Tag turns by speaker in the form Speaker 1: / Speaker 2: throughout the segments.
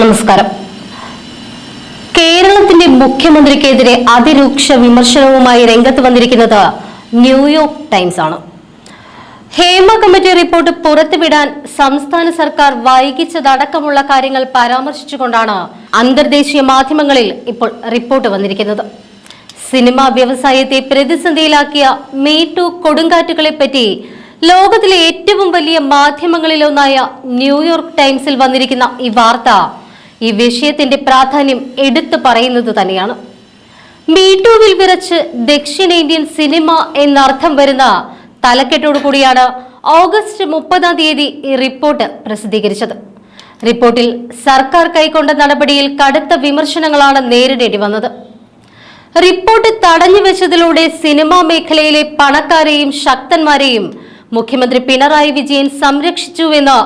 Speaker 1: നമസ്കാരം. കേരളത്തിന്റെ മുഖ്യമന്ത്രിക്കെതിരെ അതിരൂക്ഷ വിമർശനവുമായി രംഗത്ത് വന്നിരിക്കുന്നത് ന്യൂയോർക്ക് ടൈംസ് ആണ്. ഹേമ കമ്മിറ്റി റിപ്പോർട്ട് പുറത്തുവിടാൻ സംസ്ഥാന സർക്കാർ വൈകിച്ചതടക്കമുള്ള കാര്യങ്ങൾ പരാമർശിച്ചുകൊണ്ടാണ് അന്തർദേശീയ മാധ്യമങ്ങളിൽ ഇപ്പോൾ റിപ്പോർട്ട് വന്നിരിക്കുന്നത്. സിനിമാ വ്യവസായത്തെ പ്രതിസന്ധിയിലാക്കിയ മീ ടു കൊടുങ്കാറ്റുകളെ പറ്റി ലോകത്തിലെ ഏറ്റവും വലിയ മാധ്യമങ്ങളിലൊന്നായ ന്യൂയോർക്ക് ടൈംസിൽ വന്നിരിക്കുന്ന ഈ വാർത്ത ഈ വിഷയത്തിന്റെ പ്രാധാന്യം എടുത്തു പറയുന്നത് തന്നെയാണ്. മീറ്റൂവിൽ വിറച്ച് ദക്ഷിണേന്ത്യൻ സിനിമ എന്നർത്ഥം വരുന്ന തലക്കെട്ടോടു കൂടിയാണ് ഓഗസ്റ്റ് മുപ്പതാം തീയതി ഈ റിപ്പോർട്ട് പ്രസിദ്ധീകരിച്ചത്. റിപ്പോർട്ടിൽ സർക്കാർ കൈക്കൊണ്ട നടപടിയിൽ കടുത്ത വിമർശനങ്ങളാണ് നേരിടേണ്ടി വന്നത്. റിപ്പോർട്ട് തടഞ്ഞു വെച്ചതിലൂടെ സിനിമാ മേഖലയിലെ പണക്കാരെയും ശക്തന്മാരെയും മുഖ്യമന്ത്രി പിണറായി വിജയൻ സംരക്ഷിച്ചുവെന്ന്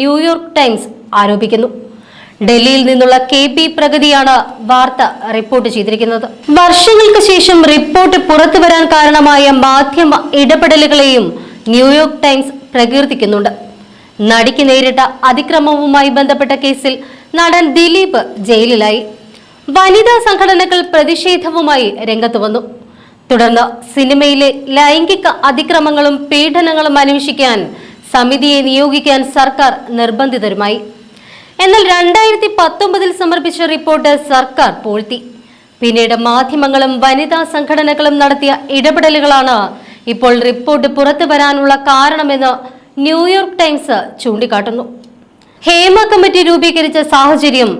Speaker 1: ന്യൂയോർക്ക് ടൈംസ് ആരോപിക്കുന്നു. ഡൽഹിയിൽ നിന്നുള്ള കെ പി പ്രഗതിയാണ് വാർത്ത റിപ്പോർട്ട് ചെയ്തിരിക്കുന്നത്. വർഷങ്ങൾക്ക് ശേഷം റിപ്പോർട്ട് പുറത്തു വരാൻ കാരണമായ മാധ്യമ ഇടപെടലുകളെയും ന്യൂയോർക്ക് ടൈംസ് പ്രകീർത്തിക്കുന്നുണ്ട്. നടിക്ക് നേരിട്ട അതിക്രമവുമായി ബന്ധപ്പെട്ട കേസിൽ നടൻ ദിലീപ് ജയിലിലായി. വനിതാ സംഘടനകൾ പ്രതിഷേധവുമായി രംഗത്ത് വന്നു. തുടർന്ന് സിനിമയിലെ ലൈംഗിക അതിക്രമങ്ങളും പീഡനങ്ങളും അന്വേഷിക്കാൻ സമിതിയെ നിയോഗിക്കാൻ സർക്കാർ നിർബന്ധിതരുമായി. എന്നാൽ രണ്ടായിരത്തി പത്തൊമ്പതിൽ സമർപ്പിച്ച റിപ്പോർട്ട് സർക്കാർ പൂഴ്ത്തി. പിന്നീട് മാധ്യമങ്ങളും വനിതാ സംഘടനകളും നടത്തിയ ഇടപെടലുകളാണ് ഇപ്പോൾ റിപ്പോർട്ട് പുറത്തു വരാനുള്ള കാരണമെന്ന് ന്യൂയോർക്ക് ടൈംസ് ചൂണ്ടിക്കാട്ടുന്നു. ഹേമ കമ്മിറ്റി രൂപീകരിച്ച സാഹചര്യം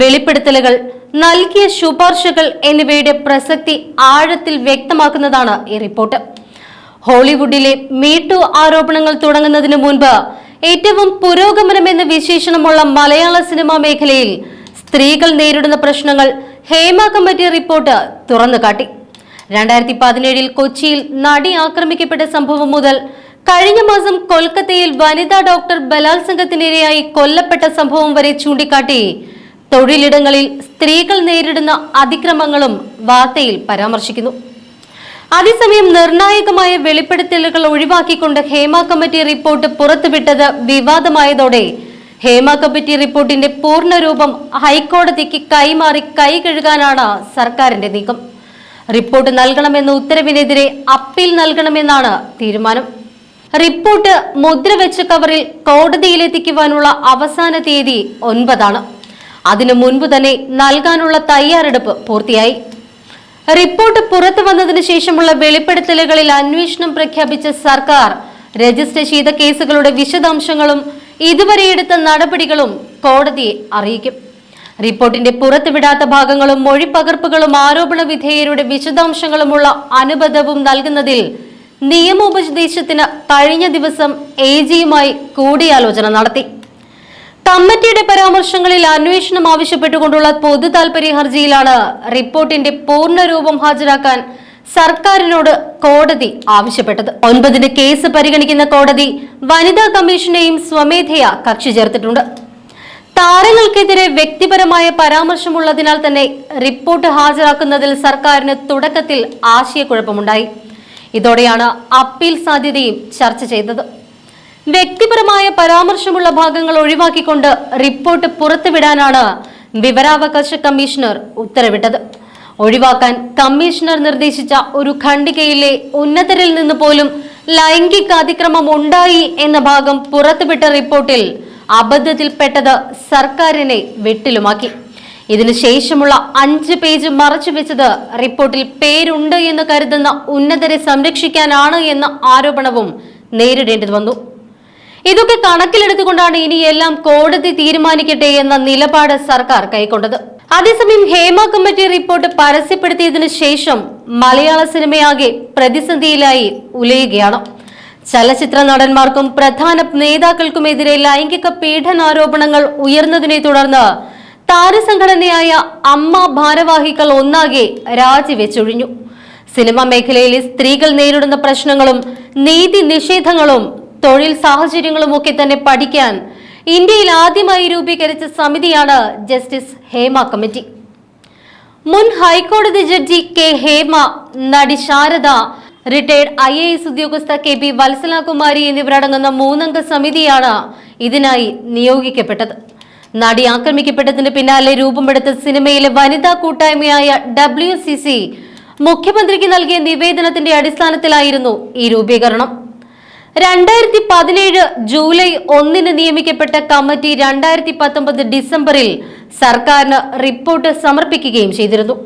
Speaker 1: വെളിപ്പെടുത്തലുകൾ നൽകിയ ശുപാർശകൾ എന്നിവയുടെ പ്രസക്തി ആഴത്തിൽ വ്യക്തമാക്കുന്നതാണ് ഈ റിപ്പോർട്ട്. ഹോളിവുഡിലെ മീ ടു ആരോപണങ്ങൾ തുടങ്ങുന്നതിന് മുൻപ് ഏറ്റവും പുരോഗമനമെന്ന വിശേഷണമുള്ള മലയാള സിനിമാ മേഖലയിൽ സ്ത്രീകൾ നേരിടുന്ന പ്രശ്നങ്ങൾ ഹേമ കമ്മിറ്റി റിപ്പോർട്ട് തുറന്നു കാട്ടി രണ്ടായിരത്തി പതിനേഴിൽ കൊച്ചിയിൽ നടി ആക്രമിക്കപ്പെട്ട സംഭവം മുതൽ കഴിഞ്ഞ മാസം കൊൽക്കത്തയിൽ വനിതാ ഡോക്ടർ ബലാത്സംഗത്തിനിരയായി കൊല്ലപ്പെട്ട സംഭവം വരെ ചൂണ്ടിക്കാട്ടി. തൊഴിലിടങ്ങളിൽ സ്ത്രീകൾ നേരിടുന്ന അതിക്രമങ്ങളും വാർത്തയിൽ പരാമർശിക്കുന്നു. അതേസമയം നിർണായകമായ വെളിപ്പെടുത്തലുകൾ ഒഴിവാക്കിക്കൊണ്ട് ഹേമ കമ്മിറ്റി റിപ്പോർട്ട് പുറത്തുവിട്ടത് വിവാദമായതോടെ. ഹേമ കമ്മിറ്റി റിപ്പോർട്ടിന്റെ പൂർണരൂപം ഹൈക്കോടതിക്ക് കൈമാറി കൈ കഴുകാനാണ് സർക്കാരിന്റെ നീക്കം. റിപ്പോർട്ട് നൽകണമെന്ന ഉത്തരവിനെതിരെ അപ്പീൽ നൽകണമെന്നാണ് തീരുമാനം. റിപ്പോർട്ട് മുദ്രവെച്ച കവറിൽ കോടതിയിലെത്തിക്കുവാനുള്ള അവസാന തീയതി ഒൻപതാണ്. അതിനു മുൻപ് തന്നെ നൽകാനുള്ള തയ്യാറെടുപ്പ് പൂർത്തിയായി. റിപ്പോർട്ട് പുറത്തു വന്നതിന് ശേഷമുള്ള വെളിപ്പെടുത്തലുകളിൽ അന്വേഷണം പ്രഖ്യാപിച്ച സർക്കാർ. രജിസ്റ്റർ ചെയ്ത കേസുകളുടെ വിശദാംശങ്ങളും ഇതുവരെ എടുത്ത നടപടികളും കോടതിയെ അറിയിക്കും. റിപ്പോർട്ടിന്റെ പുറത്തുവിടാത്ത ഭാഗങ്ങളും മൊഴിപ്പകർപ്പുകളും ആരോപണ വിധേയരുടെ വിശദാംശങ്ങളുമുള്ള അനുബന്ധവും നൽകുന്നതിൽ നിയമോപദേശത്തിന് കഴിഞ്ഞ ദിവസം എ ജിയുമായി കൂടിയാലോചന നടത്തി. കമ്മിറ്റിയുടെ പരാമർശങ്ങളിൽ അന്വേഷണം ആവശ്യപ്പെട്ടുകൊണ്ടുള്ള പൊതു താൽപര്യ ഹർജിയിലാണ് റിപ്പോർട്ടിന്റെ പൂർണരൂപം ഹാജരാക്കാൻ സർക്കാരിനോട് കോടതി ആവശ്യപ്പെട്ടത്. ഒൻപതിന് കേസ് പരിഗണിക്കുന്ന കോടതി വനിതാ കമ്മീഷനെയും സ്വമേധയാ കക്ഷി ചേർത്തിട്ടുണ്ട്. താരങ്ങൾക്കെതിരെ വ്യക്തിപരമായ പരാമർശമുള്ളതിനാൽ തന്നെ റിപ്പോർട്ട് ഹാജരാക്കുന്നതിൽ സർക്കാരിന് തുടക്കത്തിൽ ആശയക്കുഴപ്പമുണ്ടായി. ഇതോടെയാണ് അപ്പീൽ സാധ്യതയും ചർച്ച ചെയ്തത്. വ്യക്തിപരമായ പരാമർശമുള്ള ഭാഗങ്ങൾ ഒഴിവാക്കിക്കൊണ്ട് റിപ്പോർട്ട് പുറത്തുവിടാനാണ് വിവരാവകാശ കമ്മീഷണർ ഉത്തരവിട്ടത്. ഒഴിവാക്കാൻ കമ്മീഷണർ നിർദ്ദേശിച്ച ഒരു ഖണ്ഡികയിലെ ഉന്നതരിൽ നിന്ന് പോലും ലൈംഗിക അതിക്രമം ഉണ്ടായി എന്ന ഭാഗം പുറത്തുവിട്ട റിപ്പോർട്ടിൽ അബദ്ധത്തിൽപ്പെട്ടത് സർക്കാരിനെ വെട്ടിലുമാക്കി. ഇതിനുശേഷമുള്ള അഞ്ച് പേജ് മറച്ചുവെച്ചത് റിപ്പോർട്ടിൽ പേരുണ്ട് എന്ന് കരുതുന്ന ഉന്നതരെ സംരക്ഷിക്കാനാണ് എന്ന ആരോപണവും നേരിടേണ്ടി വന്നു. ഇതൊക്കെ കണക്കിലെടുത്തുകൊണ്ടാണ് ഇനിയെല്ലാം കോടതി തീരുമാനിക്കട്ടെ എന്ന നിലപാട് സർക്കാർ കൈക്കൊണ്ടത്. അതേസമയം ഹേമ കമ്മിറ്റി റിപ്പോർട്ട് പരസ്യപ്പെടുത്തിയതിനു ശേഷം മലയാള സിനിമയാകെ പ്രതിസന്ധിയിലായി ഉലയുകയാണ്. ചലച്ചിത്ര നടന്മാർക്കും പ്രധാന നേതാക്കൾക്കുമെതിരെ ലൈംഗിക പീഡനാരോപണങ്ങൾ ഉയർന്നതിനെ തുടർന്ന് താരസംഘടനയായ അമ്മ ഭാരവാഹികൾ ഒന്നാകെ രാജിവെച്ചൊഴിഞ്ഞു. സിനിമാ മേഖലയിലെ സ്ത്രീകൾ നേരിടുന്ന പ്രശ്നങ്ങളും നീതി നിഷേധങ്ങളും തൊഴിൽ സാഹചര്യങ്ങളും ഒക്കെ തന്നെ പഠിക്കാൻ ഇന്ത്യയിൽ ആദ്യമായി രൂപീകരിച്ച സമിതിയാണ് ജസ്റ്റിസ് ഹേമ കമ്മിറ്റി. മുൻ ഹൈക്കോടതി ജഡ്ജി കെ ഹേമ നടി Sharada retired I A S ഉദ്യോഗസ്ഥ കെ പി വത്സലകുമാരി എന്നിവരടങ്ങുന്ന മൂന്നംഗ സമിതിയാണ് ഇതിനായി നിയോഗിക്കപ്പെട്ടത്. നടി ആക്രമിക്കപ്പെട്ടതിന് പിന്നാലെ രൂപമെടുത്ത സിനിമയിലെ വനിതാ കൂട്ടായ്മയായ ഡബ്ല്യു സി സി മുഖ്യമന്ത്രിക്ക് നൽകിയ നിവേദനത്തിന്റെ അടിസ്ഥാനത്തിലായിരുന്നു ഈ രൂപീകരണം. രണ്ടായിരത്തി പതിനേഴ് ജൂലൈ ഒന്നിന് നിയമിക്കപ്പെട്ട കമ്മിറ്റി രണ്ടായിരത്തി പത്തൊമ്പത് ഡിസംബറിൽ സർക്കാരിന് റിപ്പോർട്ട് സമർപ്പിക്കുകയും ചെയ്തിരുന്നു.